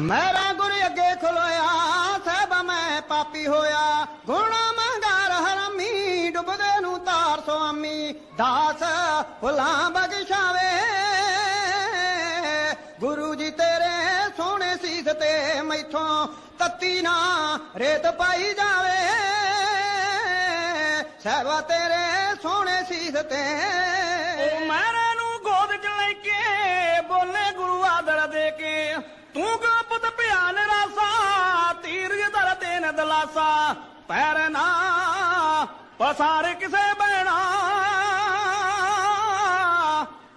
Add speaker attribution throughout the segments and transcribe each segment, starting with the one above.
Speaker 1: ਮੇਰਾ ਗੁਰ ਅੱਗੇ ਖਲੋਇਆ, ਸਹਿਬ ਮੈਂ ਪਾਪੀ ਹੋਇਆ। ਗੁਣ ਮੰਗਾਰ ਹਰਾਮੀ ਡੁੱਬਦੇ ਨੂੰ ਤਾਰ ਸੁਆਮੀ। ਦਾਸ ਭੁਲਾ ਬਖਸ਼ਾਵੇ ਗੁਰੂ ਜੀ ਤੇਰੇ ਸੋਹਣੇ ਸੀਸ ਤੇ ਮੈਥੋਂ ਤੱਤੀ ਨਾ ਰੇਤ ਪਾਈ ਜਾਵੇ। ਸਹਿਬਾ ਤੇਰੇ ਸੋਹਣੇ ਸੀਸ ਤੇ
Speaker 2: ਉਹ ਮਹਿਰੇ ਨੂੰ ਗੋਦ ਚ ਲੈ ਕੇ ਦਲਾਸਾ ਪੈਰਨਾ ਪਸਾਰ ਕਿਸੇ ਬਹਿਣਾ।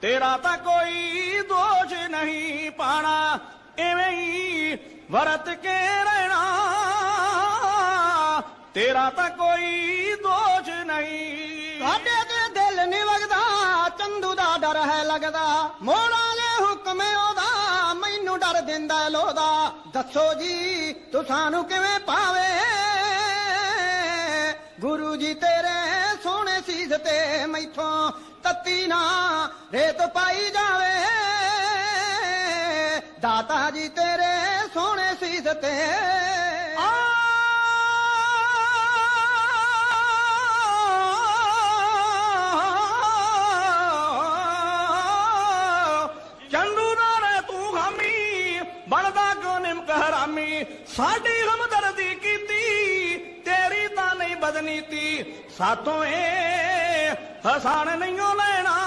Speaker 2: ਤੇਰਾ ਤਾਂ ਕੋਈ ਦੋਸ਼ ਨਹੀਂ ਪਾਣਾ ਐਵੇਂ ਹੀ ਵਰਤ ਕੇ ਰਹਿਣਾ। ਤੇਰਾ ਤਾਂ ਕੋਈ ਦੋਸ਼ ਨਹੀਂ।
Speaker 1: ਸਾਡੇ ਡਰ ਹੈ ਲੱਗਦਾ। ਮੋੜਾ ਲੈ ਹੁਕਮ ਉਹਦਾ, ਮੈਨੂੰ ਡਰ ਦਿੰਦਾ ਲੋਦਾ ਦੱਸੋ ਜੀ ਤੂੰ ਸਾਨੂੰ ਕਿਵੇਂ ਪਾਵੇ? ਗੁਰੂ ਜੀ ਤੇਰੇ ਸੋਹਣੇ ਸੀਸ ਤੇ ਮੈਥੋਂ ਤੱਤੀ ਨਾ ਰੇਤ ਪਾਈ ਜਾਵੇ। ਦਾਤਾ ਜੀ ਤੇਰੇ ਸੋਹਣੇ ਸੀਸ ਤੇ
Speaker 2: ਬਣਦਾ ਕਿਉਂ ਨਿਮਕ ਹਰਾਮੀ ਸਾਡੀ ਹਮਦਰਦੀ ਕੀਤੀ, ਤੇਰੀ ਤਾਂ ਨਹੀਂ ਬਦਨੀ ਤੀ। ਸਾਤੋਂ ਏ ਹਸਾਨ ਨਹੀਂਓ ਲੈਣਾ।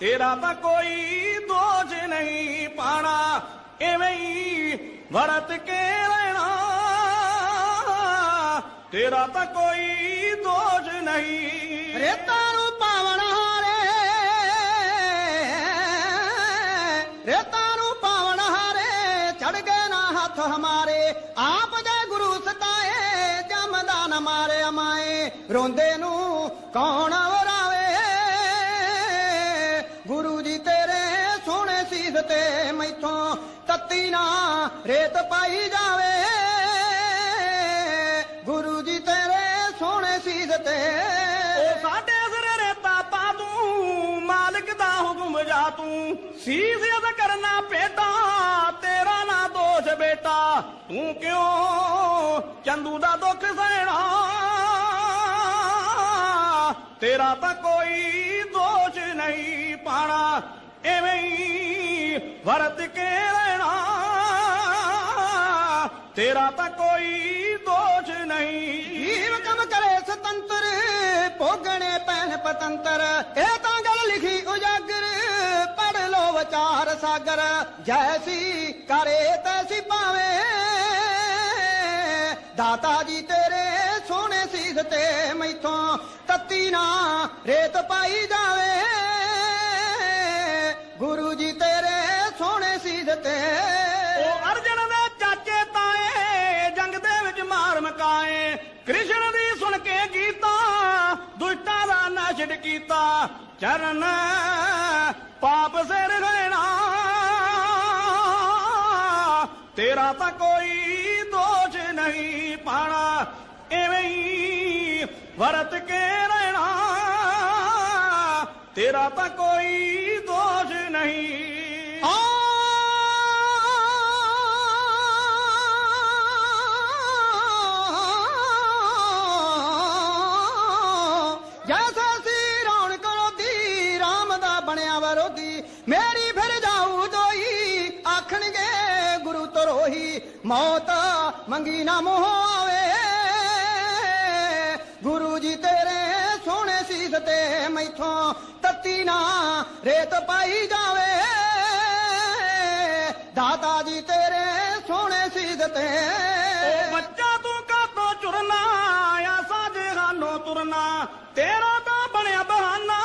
Speaker 2: ਤੇਰਾ ਤਾਂ ਕੋਈ ਦੋਜ ਨਹੀਂ ਪਾਣਾ। ਐਵੇਂ ਹੀ ਵਰਤ ਕੇ ਰਹਿਣਾ। ਤੇਰਾ ਤਾਂ ਕੋਈ ਦੋਜ ਨਹੀਂ।
Speaker 1: ਰੇਤਾ ਨੂੰ ਪਾਵਣ ਹਾਰੇ। ਰੇਤਾਂ ਆਪ ਦੇ ਗੁਰੂ ਸਤਾਏ ਜਮਦਾ ਨ ਮਾਰੇ ਅਮਾਏ, ਰੋਂਦੇ ਨੂੰ ਕੌਣ ਵਰਾਵੇ ਗੁਰੂ ਜੀ ਤੇਰੇ ਸੋਹਣੇ ਸੀਸ ਤੇ ਮੈਥੋਂ ਤੱਤੀ ਨਾ ਰੇਤ ਪਾਈ ਜਾਵੇ। ਗੁਰੂ ਜੀ ਤੇਰੇ ਸੋਹਣੇ ਸੀਸ ਤੇ
Speaker 2: ਉਹ ਸਾਡੇ ਸਿਰੇ ਰੇਤਾ ਪਾ ਤੂੰ, ਮਾਲਕ ਦਾ ਹੁਕਮ ਜਾ ਤੂੰ। ਸੀਸ ਅਦ ਕਰਨਾ ਪੇਟਾ, ਤੇਰਾ ਨਾ ਬੇਟਾ, ਤੂੰ ਕਿਉਂ ਚੰਦੂ ਦਾ ਦੁੱਖ ਸਹਿਣਾ? ਤੇਰਾ ਤਾਂ ਕੋਈ ਦੋਸ਼ ਨਹੀਂ ਪਾਣਾ, ਐਵੇਂ ਹੀ ਵਰਤ ਕੇ ਰਹਿਣਾ। ਤੇਰਾ ਤਾਂ ਕੋਈ ਦੋਸ਼ ਨਹੀਂ।
Speaker 1: ਜੀਵ ਕਮ ਕਰੇ ਸੁਤੰਤਰ, ਭੋਗਣੇ ਪੈਣ ਪਤੰਤਰ, ਇਹ ਤਾਂ ਸਾਗਰ ਜੈਸੀ ਕਰੇ ਤੈਸੀ ਪਾਵੇ ਦਾਤਾ ਜੀ ਤੇਰੇ ਸੋਹਣੇ ਸੀਸ ਤੇ ਮੈਥੋਂ ਤੱਤੀ ਨਾ ਰੇਤ ਪਾਈ ਜਾਵੇ। ਗੁਰੂ ਜੀ ਤੇਰੇ ਸੋਹਣੇ ਸੀਸ ਤੇ
Speaker 2: ਉਹ ਅਰਜਨ ਦੇ ਚਾਚੇ ਤਾਏ ਜੰਗ ਦੇ ਵਿੱਚ ਮਾਰ ਮਕਾਏ। ਕ੍ਰਿਸ਼ਨ ਦੀ ਸੁਣ ਕੇ ਗੀਤਾ ਦੁਸ਼ਟਾਂ ਦਾ ਨਾਸ਼ਟ ਕੀਤਾ। ਚਰਨ त कोई ਪਾਣਾ ਐਵੇਂ ਹੀ ਵਰਤ ई ਰਹਿਣਾ। के ਤਾਂ ਕੋਈ कोई ਨਹੀਂ।
Speaker 1: न ਮੌਤ ਮੰਗੀ ਨਾ ਮੋਹ ਆਵੇ। ਗੁਰੂ ਜੀ ਤੇਰੇ ਸੋਹਣੇ ਸੀਸ ਤੇ ਮੈਥੋਂ ਤੱਤੀ ਨਾ ਰੇਤ ਪਾਈ ਜਾਵੇ। ਦਾਤਾ ਜੀ ਤੇਰੇ ਸੋਹਣੇ ਸੀਸ ਤੇ
Speaker 2: ਓ ਬੱਚਾ ਤੂੰ ਕਾਤੋਂ ਚੁਰਨਾ ਆ ਸਾਜੇ ਖਾਨੋਂ ਤੁਰਨਾ। ਤੇਰਾ ਤਾਂ ਬਣਿਆ ਬਹਾਨਾ,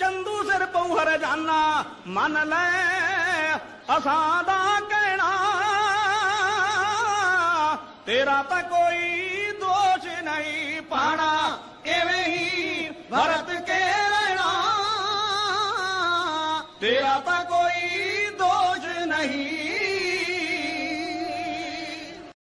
Speaker 2: ਚੰਦੂ ਸਿਰ ਪਉ ਹਰ ਜਾਨਾ। ਮੰਨ ਲੈ ਅਸਾਂ ਦਾ ਕਹਿਣਾ ਤੇਰਾ ਤਾਂ ਕੋਈ कोई दोष ਪਾਣਾ ਐਵੇਂ ਹੀ ई भरत के ਤੇਰਾ ਤਾਂ कोई दोष ਨਹੀਂ